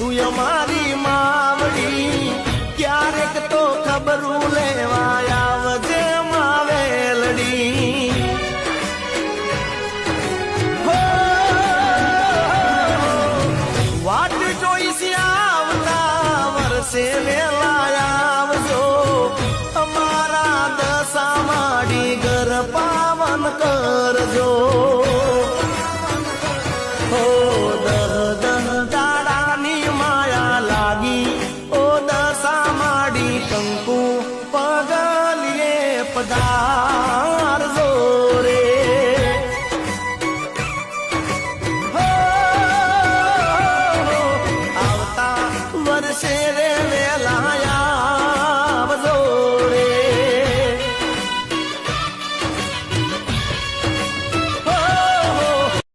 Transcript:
અમારી માવડી, ક્યારેક તો ખબરું લેવા આવજે માવેલડી વાટ જોઈશ આવતા વર્ષે વેલા આવજો. અમારા દશા માડી ઘર પાવન કરજો. પધારજો રે આવતા વર્ષે